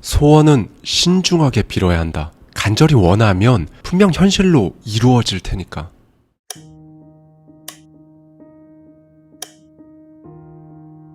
소원은 신중하게 빌어야 한다. 간절히 원하면 분명 현실로 이루어질 테니까.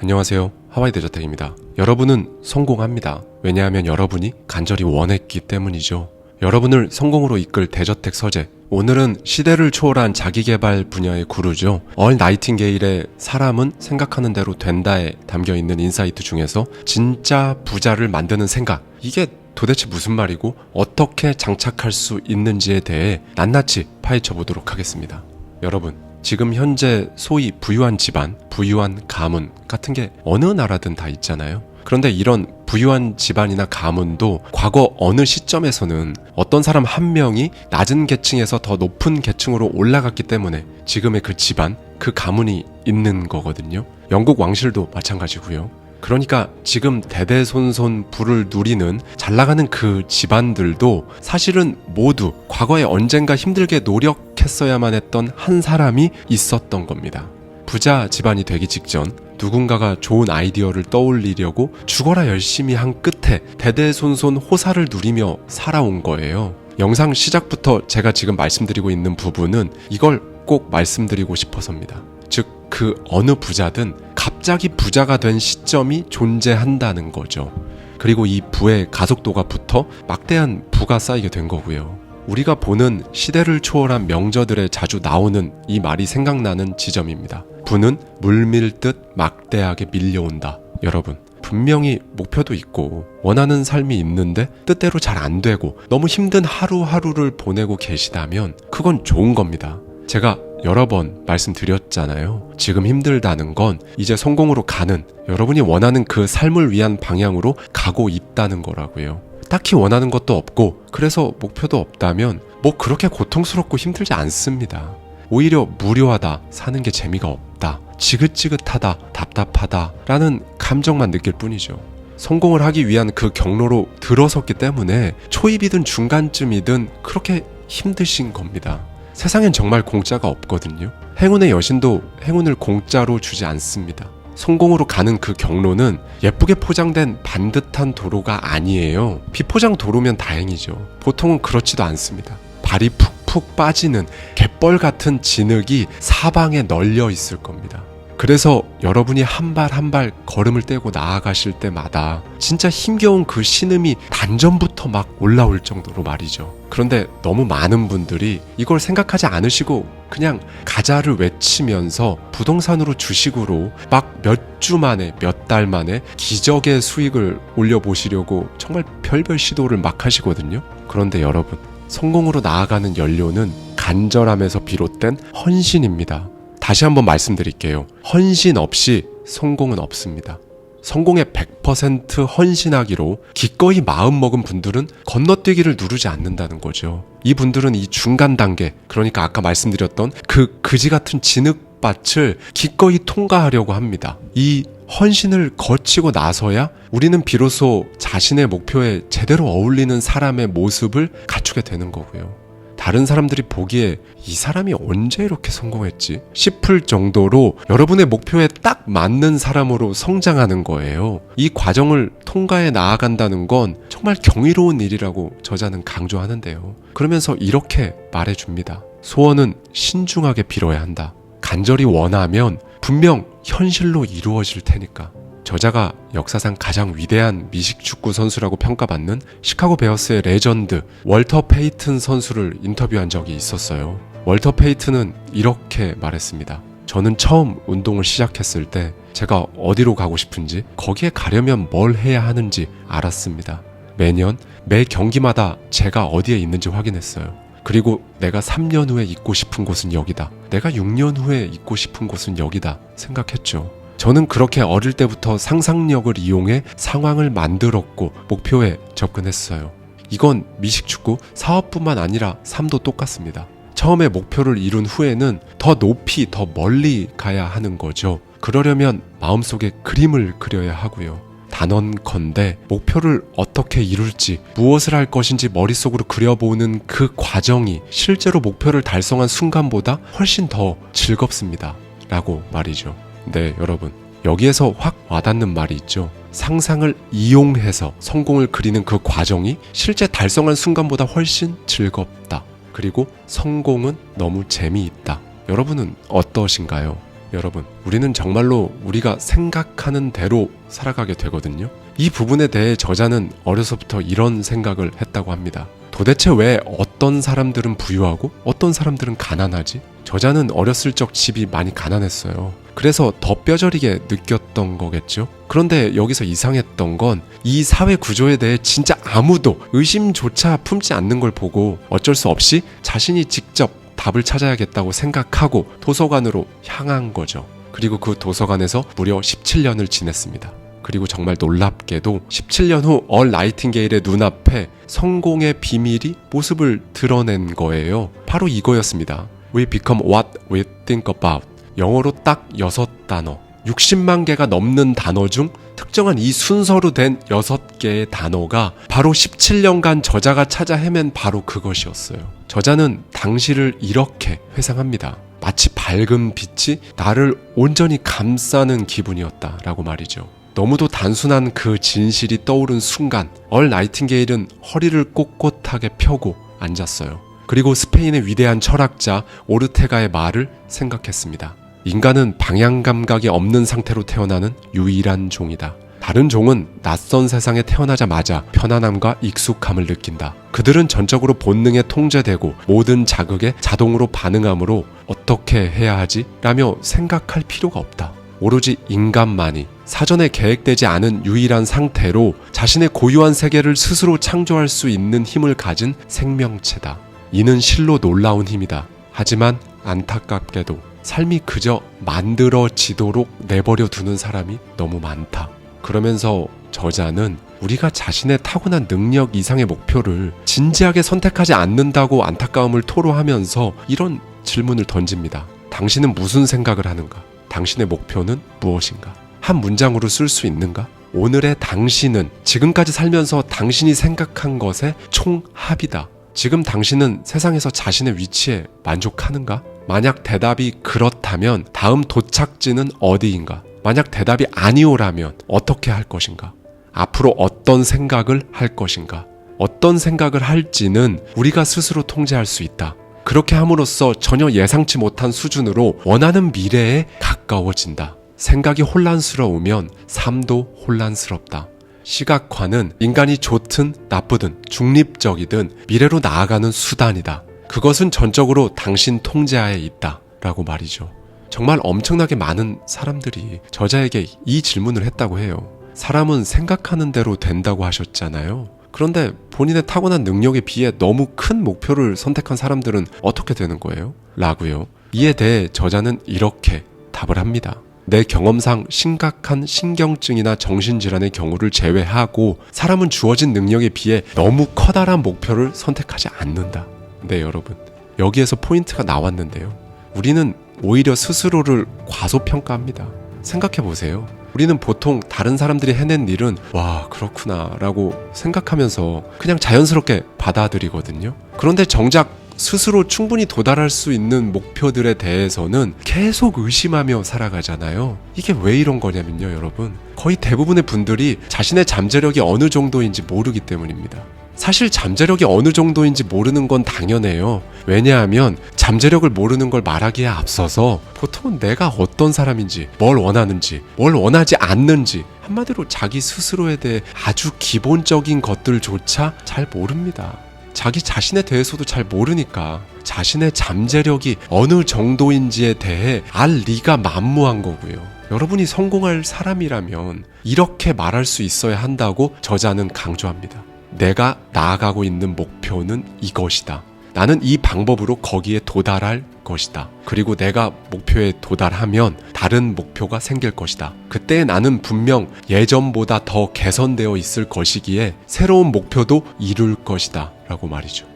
안녕하세요. 하와이 대저택입니다. 여러분은 성공합니다. 왜냐하면 여러분이 간절히 원했기 때문이죠. 여러분을 성공으로 이끌 대저택 서재. 오늘은 시대를 초월한 자기개발 분야의 구루죠. 얼 나이팅게일의 사람은 생각하는 대로 된다에 담겨 있는 인사이트 중에서 진짜 부자를 만드는 생각. 이게 도대체 무슨 말이고 어떻게 장착할 수 있는지에 대해 낱낱이 파헤쳐 보도록 하겠습니다. 여러분, 지금 현재 소위 부유한 집안, 부유한 가문 같은 게 어느 나라든 다 있잖아요. 그런데 이런 부유한 집안이나 가문도 과거 어느 시점에서는 어떤 사람 한 명이 낮은 계층에서 더 높은 계층으로 올라갔기 때문에 지금의 그 집안, 그 가문이 있는 거거든요. 영국 왕실도 마찬가지고요. 그러니까 지금 대대손손 부를 누리는 잘 나가는 그 집안들도 사실은 모두 과거에 언젠가 힘들게 노력했어야만 했던 한 사람이 있었던 겁니다. 부자 집안이 되기 직전 누군가가 좋은 아이디어를 떠올리려고 죽어라 열심히 한 끝에 대대손손 호사를 누리며 살아온 거예요. 영상 시작부터 제가 지금 말씀드리고 있는 부분은 이걸 꼭 말씀드리고 싶어서입니다. 즉, 그 어느 부자든 갑자기 부자가 된 시점이 존재한다는 거죠. 그리고 이 부의 가속도가 붙어 막대한 부가 쌓이게 된 거고요. 우리가 보는 시대를 초월한 명저들에 자주 나오는 이 말이 생각나는 지점입니다. 부는 물밀듯 막대하게 밀려온다. 여러분, 분명히 목표도 있고 원하는 삶이 있는데 뜻대로 잘 안 되고 너무 힘든 하루하루를 보내고 계시다면 그건 좋은 겁니다. 제가 여러 번 말씀드렸잖아요. 지금 힘들다는 건 이제 성공으로 가는 여러분이 원하는 그 삶을 위한 방향으로 가고 있다는 거라고요. 딱히 원하는 것도 없고 그래서 목표도 없다면 뭐 그렇게 고통스럽고 힘들지 않습니다. 오히려 무료하다, 사는 게 재미가 없다, 지긋지긋하다, 답답하다 라는 감정만 느낄 뿐이죠. 성공을 하기 위한 그 경로로 들어섰기 때문에 초입이든 중간쯤이든 그렇게 힘드신 겁니다. 세상엔 정말 공짜가 없거든요. 행운의 여신도 행운을 공짜로 주지 않습니다. 성공으로 가는 그 경로는 예쁘게 포장된 반듯한 도로가 아니에요. 비포장 도로면 다행이죠. 보통은 그렇지도 않습니다. 발이 푹 푹 빠지는 갯벌 같은 진흙이 사방에 널려 있을 겁니다. 그래서 여러분이 한 발 한 발 걸음을 떼고 나아가실 때마다 진짜 힘겨운 그 신음이 단전부터 막 올라올 정도로 말이죠. 그런데 너무 많은 분들이 이걸 생각하지 않으시고 그냥 가자를 외치면서 부동산으로 주식으로 막 몇 주 만에 몇 달 만에 기적의 수익을 올려보시려고 정말 별별 시도를 막 하시거든요. 그런데 여러분, 성공으로 나아가는 연료는 간절함에서 비롯된 헌신입니다. 다시 한번 말씀드릴게요. 헌신 없이 성공은 없습니다. 성공에 100% 헌신하기로 기꺼이 마음 먹은 분들은 건너뛰기를 누르지 않는다는 거죠. 이 분들은 이 중간 단계, 그러니까 아까 말씀드렸던 그 그지 같은 진흙 밭을 기꺼이 통과하려고 합니다. 이 헌신을 거치고 나서야 우리는 비로소 자신의 목표에 제대로 어울리는 사람의 모습을 갖추게 되는 거고요. 다른 사람들이 보기에 이 사람이 언제 이렇게 성공했지 싶을 정도로 여러분의 목표에 딱 맞는 사람으로 성장하는 거예요. 이 과정을 통과해 나아간다는 건 정말 경이로운 일이라고 저자는 강조하는데요. 그러면서 이렇게 말해줍니다. 소원은 신중하게 빌어야 한다. 간절히 원하면 분명 현실로 이루어질 테니까. 저자가 역사상 가장 위대한 미식 축구 선수라고 평가받는 시카고 베어스의 레전드 월터 페이튼 선수를 인터뷰한 적이 있었어요. 월터 페이튼은 이렇게 말했습니다. 저는 처음 운동을 시작했을 때 제가 어디로 가고 싶은지 거기에 가려면 뭘 해야 하는지 알았습니다. 매년 매 경기마다 제가 어디에 있는지 확인했어요. 그리고 내가 3년 후에 있고 싶은 곳은 여기다. 내가 6년 후에 있고 싶은 곳은 여기다 생각했죠. 저는 그렇게 어릴 때부터 상상력을 이용해 상황을 만들었고 목표에 접근했어요. 이건 미식축구 사업뿐만 아니라 삶도 똑같습니다. 처음에 목표를 이룬 후에는 더 높이 더 멀리 가야 하는 거죠. 그러려면 마음속에 그림을 그려야 하고요. 단언컨대 목표를 어떻게 이룰지 무엇을 할 것인지 머릿속으로 그려보는 그 과정이 실제로 목표를 달성한 순간보다 훨씬 더 즐겁습니다. 라고 말이죠. 네, 여러분. 여기에서 확 와닿는 말이 있죠. 상상을 이용해서 성공을 그리는 그 과정이 실제 달성한 순간보다 훨씬 즐겁다. 그리고 성공은 너무 재미있다. 여러분은 어떠신가요? 여러분, 우리는 정말로 우리가 생각하는 대로 살아가게 되거든요. 이 부분에 대해 저자는 어려서부터 이런 생각을 했다고 합니다. 도대체 왜 어떤 사람들은 부유하고 어떤 사람들은 가난하지? 저자는 어렸을 적 집이 많이 가난했어요. 그래서 더 뼈저리게 느꼈던 거겠죠? 그런데 여기서 이상했던 건 이 사회 구조에 대해 진짜 아무도 의심조차 품지 않는 걸 보고 어쩔 수 없이 자신이 직접 답을 찾아야겠다고 생각하고 도서관으로 향한 거죠. 그리고 그 도서관에서 무려 17년을 지냈습니다. 그리고 정말 놀랍게도 17년 후 얼 나이팅게일의 눈앞에 성공의 비밀이 모습을 드러낸 거예요. 바로 이거였습니다. We become what we think about. 영어로 딱 여섯 단어. 60만 개가 넘는 단어 중 특정한 이 순서로 된 여섯 개의 단어가 바로 17년간 저자가 찾아 헤맨 바로 그것이었어요. 저자는 당시를 이렇게 회상합니다. 마치 밝은 빛이 나를 온전히 감싸는 기분이었다라고 말이죠. 너무도 단순한 그 진실이 떠오른 순간 얼 나이팅게일은 허리를 꼿꼿하게 펴고 앉았어요. 그리고 스페인의 위대한 철학자 오르테가의 말을 생각했습니다. 인간은 방향 감각이 없는 상태로 태어나는 유일한 종이다. 다른 종은 낯선 세상에 태어나자마자 편안함과 익숙함을 느낀다. 그들은 전적으로 본능에 통제되고 모든 자극에 자동으로 반응하므로 어떻게 해야 하지? 라며 생각할 필요가 없다. 오로지 인간만이 사전에 계획되지 않은 유일한 상태로 자신의 고유한 세계를 스스로 창조할 수 있는 힘을 가진 생명체다. 이는 실로 놀라운 힘이다. 하지만 안타깝게도 삶이 그저 만들어지도록 내버려 두는 사람이 너무 많다. 그러면서 저자는 우리가 자신의 타고난 능력 이상의 목표를 진지하게 선택하지 않는다고 안타까움을 토로하면서 이런 질문을 던집니다. 당신은 무슨 생각을 하는가? 당신의 목표는 무엇인가? 한 문장으로 쓸 수 있는가? 오늘의 당신은 지금까지 살면서 당신이 생각한 것의 총합이다. 지금 당신은 세상에서 자신의 위치에 만족하는가? 만약 대답이 그렇다면 다음 도착지는 어디인가? 만약 대답이 아니오라면 어떻게 할 것인가? 앞으로 어떤 생각을 할 것인가? 어떤 생각을 할지는 우리가 스스로 통제할 수 있다. 그렇게 함으로써 전혀 예상치 못한 수준으로 원하는 미래에 가까워진다. 생각이 혼란스러우면 삶도 혼란스럽다. 시각화는 인간이 좋든 나쁘든 중립적이든 미래로 나아가는 수단이다. 그것은 전적으로 당신 통제하에 있다. 라고 말이죠. 정말 엄청나게 많은 사람들이 저자에게 이 질문을 했다고 해요. 사람은 생각하는 대로 된다고 하셨잖아요. 그런데 본인의 타고난 능력에 비해 너무 큰 목표를 선택한 사람들은 어떻게 되는 거예요? 라고요. 이에 대해 저자는 이렇게 답을 합니다. 내 경험상 심각한 신경증이나 정신질환의 경우를 제외하고 사람은 주어진 능력에 비해 너무 커다란 목표를 선택하지 않는다. 네, 여러분. 여기에서 포인트가 나왔는데요. 우리는 오히려 스스로를 과소평가합니다. 생각해 보세요. 우리는 보통 다른 사람들이 해낸 일은 와, 그렇구나 라고 생각하면서 그냥 자연스럽게 받아들이거든요. 그런데 정작 스스로 충분히 도달할 수 있는 목표들에 대해서는 계속 의심하며 살아가잖아요. 이게 왜 이런 거냐면요, 여러분. 거의 대부분의 분들이 자신의 잠재력이 어느 정도인지 모르기 때문입니다. 사실 잠재력이 어느 정도인지 모르는 건 당연해요. 왜냐하면 잠재력을 모르는 걸 말하기에 앞서서 보통은 내가 어떤 사람인지, 뭘 원하는지, 뭘 원하지 않는지, 한마디로 자기 스스로에 대해 아주 기본적인 것들조차 잘 모릅니다. 자기 자신에 대해서도 잘 모르니까 자신의 잠재력이 어느 정도인지에 대해 알 리가 만무한 거고요. 여러분이 성공할 사람이라면 이렇게 말할 수 있어야 한다고 저자는 강조합니다. 내가 나아가고 있는 목표는 이것이다. 나는 이 방법으로 거기에 도달할 것이다. 그리고 내가 목표에 도달하면 다른 목표가 생길 것이다. 그때 나는 분명 예전보다 더 개선되어 있을 것이기에 새로운 목표도 이룰 것이다. 라고 말이죠.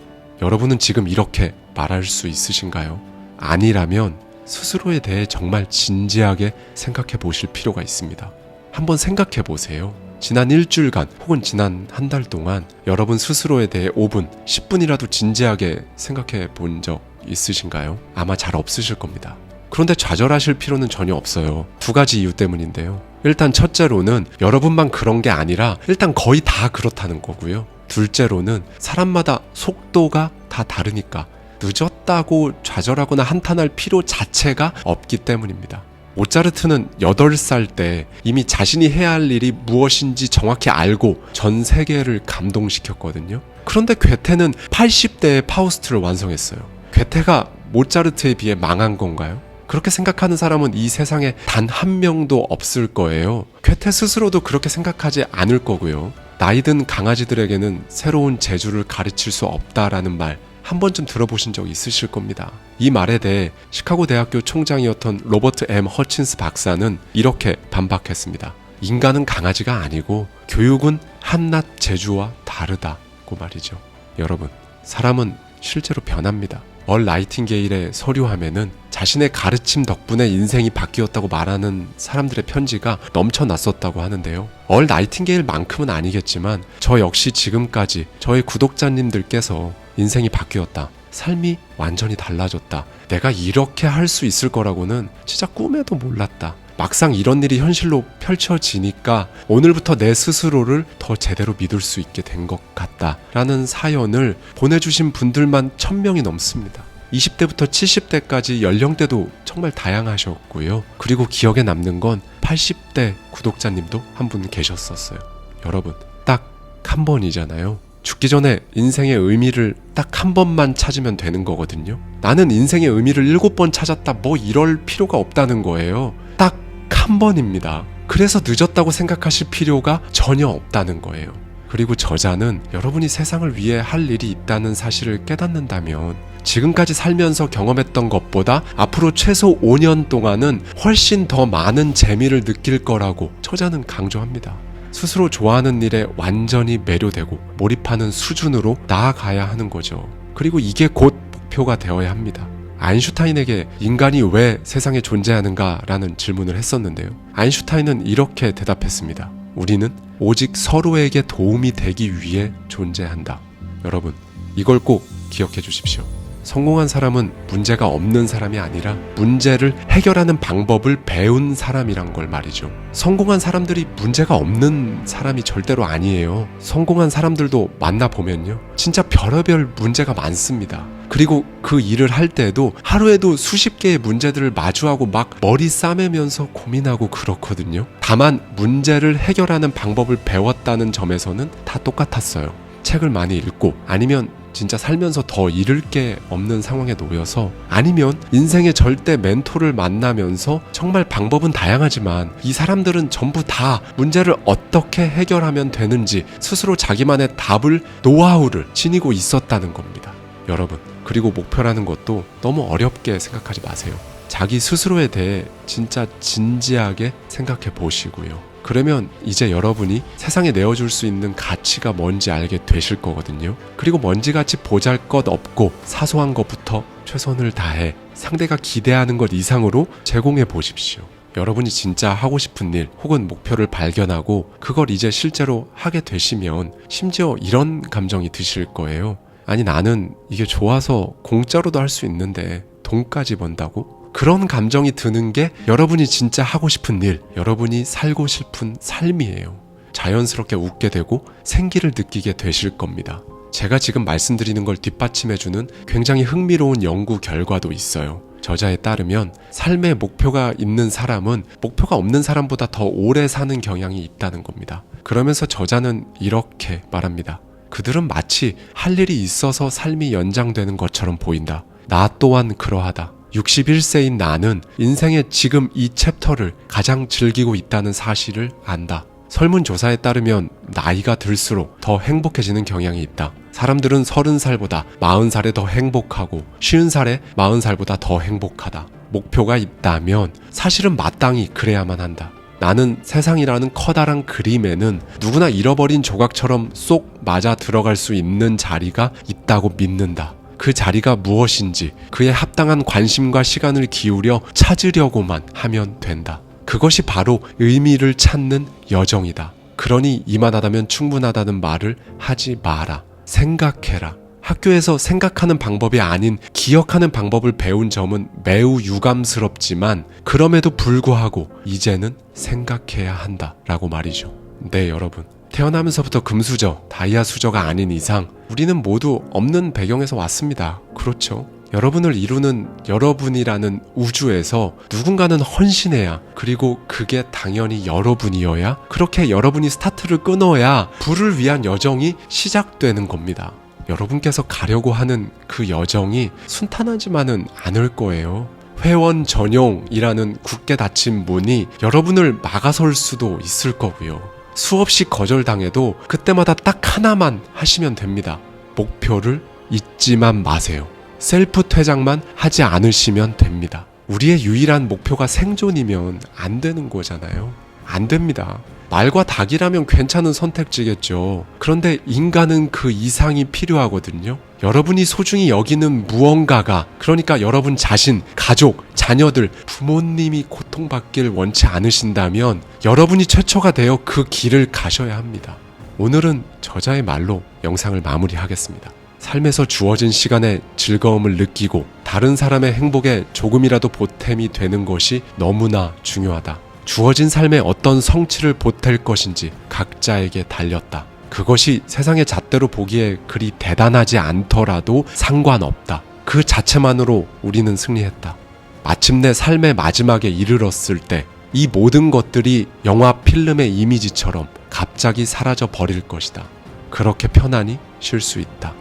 여러분은 지금 이렇게 말할 수 있으신가요? 아니라면 스스로에 대해 정말 진지하게 생각해 보실 필요가 있습니다. 한번 생각해 보세요. 지난 일주일간 혹은 지난 한 달 동안 여러분 스스로에 대해 5분, 10분이라도 진지하게 생각해 본 적 있으신가요? 아마 잘 없으실 겁니다. 그런데 좌절하실 필요는 전혀 없어요. 두 가지 이유 때문인데요. 일단 첫째로는 여러분만 그런 게 아니라 일단 거의 다 그렇다는 거고요. 둘째로는 사람마다 속도가 다 다르니까 늦었다고 좌절하거나 한탄할 필요 자체가 없기 때문입니다. 모차르트는 8살 때 이미 자신이 해야 할 일이 무엇인지 정확히 알고 전 세계를 감동시켰거든요. 그런데 괴테는 80대에 파우스트를 완성했어요. 괴테가 모차르트에 비해 망한 건가요? 그렇게 생각하는 사람은 이 세상에 단 한 명도 없을 거예요. 괴테 스스로도 그렇게 생각하지 않을 거고요. 나이든 강아지들에게는 새로운 재주를 가르칠 수 없다라는 말 한 번쯤 들어보신 적 있으실 겁니다. 이 말에 대해 시카고 대학교 총장이었던 로버트 M. 허친스 박사는 이렇게 반박했습니다. 인간은 강아지가 아니고 교육은 한낱 재주와 다르다고 말이죠. 여러분, 사람은 실제로 변합니다. 얼 나이팅게일의 서류함에는 자신의 가르침 덕분에 인생이 바뀌었다고 말하는 사람들의 편지가 넘쳐났었다고 하는데요. 얼 나이팅게일만큼은 아니겠지만 저 역시 지금까지 저의 구독자님들께서 인생이 바뀌었다. 삶이 완전히 달라졌다. 내가 이렇게 할 수 있을 거라고는 진짜 꿈에도 몰랐다. 막상 이런 일이 현실로 펼쳐지니까 오늘부터 내 스스로를 더 제대로 믿을 수 있게 된 것 같다. 라는 사연을 보내주신 분들만 1000명이 넘습니다. 20대부터 70대까지 연령대도 정말 다양하셨고요. 그리고 기억에 남는 건 80대 구독자님도 한 분 계셨었어요. 여러분, 딱 한 번이잖아요. 죽기 전에 인생의 의미를 딱 한 번만 찾으면 되는 거거든요. 나는 인생의 의미를 일곱 번 찾았다. 뭐 이럴 필요가 없다는 거예요. 딱 한 번입니다. 그래서 늦었다고 생각하실 필요가 전혀 없다는 거예요. 그리고 저자는 여러분이 세상을 위해 할 일이 있다는 사실을 깨닫는다면 지금까지 살면서 경험했던 것보다 앞으로 최소 5년 동안은 훨씬 더 많은 재미를 느낄 거라고 저자는 강조합니다. 스스로 좋아하는 일에 완전히 매료되고 몰입하는 수준으로 나아가야 하는 거죠. 그리고 이게 곧 목표가 되어야 합니다. 아인슈타인에게 인간이 왜 세상에 존재하는가라는 질문을 했었는데요. 아인슈타인은 이렇게 대답했습니다. 우리는 오직 서로에게 도움이 되기 위해 존재한다. 여러분, 이걸 꼭 기억해 주십시오. 성공한 사람은 문제가 없는 사람이 아니라 문제를 해결하는 방법을 배운 사람이란 걸 말이죠. 성공한 사람들이 문제가 없는 사람이 절대로 아니에요. 성공한 사람들도 만나보면요. 진짜 별의별 문제가 많습니다. 그리고 그 일을 할 때도 하루에도 수십 개의 문제들을 마주하고 막 머리 싸매면서 고민하고 그렇거든요. 다만 문제를 해결하는 방법을 배웠다는 점에서는 다 똑같았어요. 책을 많이 읽고 아니면 진짜 살면서 더 잃을 게 없는 상황에 놓여서 아니면 인생의 절대 멘토를 만나면서 정말 방법은 다양하지만 이 사람들은 전부 다 문제를 어떻게 해결하면 되는지 스스로 자기만의 답을 노하우를 지니고 있었다는 겁니다. 여러분, 그리고 목표라는 것도 너무 어렵게 생각하지 마세요. 자기 스스로에 대해 진짜 진지하게 생각해 보시고요. 그러면 이제 여러분이 세상에 내어줄 수 있는 가치가 뭔지 알게 되실 거거든요. 그리고 먼지같이 보잘 것 없고 사소한 것부터 최선을 다해 상대가 기대하는 것 이상으로 제공해 보십시오. 여러분이 진짜 하고 싶은 일 혹은 목표를 발견하고 그걸 이제 실제로 하게 되시면 심지어 이런 감정이 드실 거예요. 아니 나는 이게 좋아서 공짜로도 할 수 있는데 돈까지 번다고? 그런 감정이 드는 게 여러분이 진짜 하고 싶은 일, 여러분이 살고 싶은 삶이에요. 자연스럽게 웃게 되고 생기를 느끼게 되실 겁니다. 제가 지금 말씀드리는 걸 뒷받침해주는 굉장히 흥미로운 연구 결과도 있어요. 저자에 따르면 삶의 목표가 있는 사람은 목표가 없는 사람보다 더 오래 사는 경향이 있다는 겁니다. 그러면서 저자는 이렇게 말합니다. 그들은 마치 할 일이 있어서 삶이 연장되는 것처럼 보인다. 나 또한 그러하다. 61세인 나는 인생의 지금 이 챕터를 가장 즐기고 있다는 사실을 안다. 설문조사에 따르면 나이가 들수록 더 행복해지는 경향이 있다. 사람들은 30살보다 40살에 더 행복하고 50살에 40살보다 더 행복하다. 목표가 있다면 사실은 마땅히 그래야만 한다. 나는 세상이라는 커다란 그림에는 누구나 잃어버린 조각처럼 쏙 맞아 들어갈 수 있는 자리가 있다고 믿는다. 그 자리가 무엇인지 그에 합당한 관심과 시간을 기울여 찾으려고만 하면 된다. 그것이 바로 의미를 찾는 여정이다. 그러니 이만하다면 충분하다는 말을 하지 마라. 생각해라. 학교에서 생각하는 방법이 아닌 기억하는 방법을 배운 점은 매우 유감스럽지만 그럼에도 불구하고 이제는 생각해야 한다 라고 말이죠. 네, 여러분. 태어나면서부터 금수저, 다이아 수저가 아닌 이상 우리는 모두 없는 배경에서 왔습니다. 그렇죠. 여러분을 이루는 여러분이라는 우주에서 누군가는 헌신해야 그리고 그게 당연히 여러분이어야 그렇게 여러분이 스타트를 끊어야 불을 위한 여정이 시작되는 겁니다. 여러분께서 가려고 하는 그 여정이 순탄하지만은 않을 거예요. 회원 전용이라는 굳게 닫힌 문이 여러분을 막아설 수도 있을 거고요. 수없이 거절당해도 그때마다 딱 하나만 하시면 됩니다. 목표를 잊지만 마세요. 셀프 퇴장만 하지 않으시면 됩니다. 우리의 유일한 목표가 생존이면 안 되는 거잖아요. 안 됩니다. 말과 닭이라면 괜찮은 선택지겠죠. 그런데 인간은 그 이상이 필요하거든요. 여러분이 소중히 여기는 무언가가, 그러니까 여러분 자신, 가족, 자녀들, 부모님이 고통받길 원치 않으신다면 여러분이 최초가 되어 그 길을 가셔야 합니다. 오늘은 저자의 말로 영상을 마무리하겠습니다. 삶에서 주어진 시간에 즐거움을 느끼고 다른 사람의 행복에 조금이라도 보탬이 되는 것이 너무나 중요하다. 주어진 삶에 어떤 성취를 보탤 것인지 각자에게 달렸다. 그것이 세상의 잣대로 보기에 그리 대단하지 않더라도 상관없다. 그 자체만으로 우리는 승리했다. 마침내 삶의 마지막에 이르렀을 때 이 모든 것들이 영화 필름의 이미지처럼 갑자기 사라져 버릴 것이다. 그렇게 편안히 쉴 수 있다.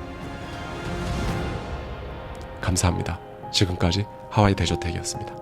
감사합니다. 지금까지 하와이 대저택이었습니다.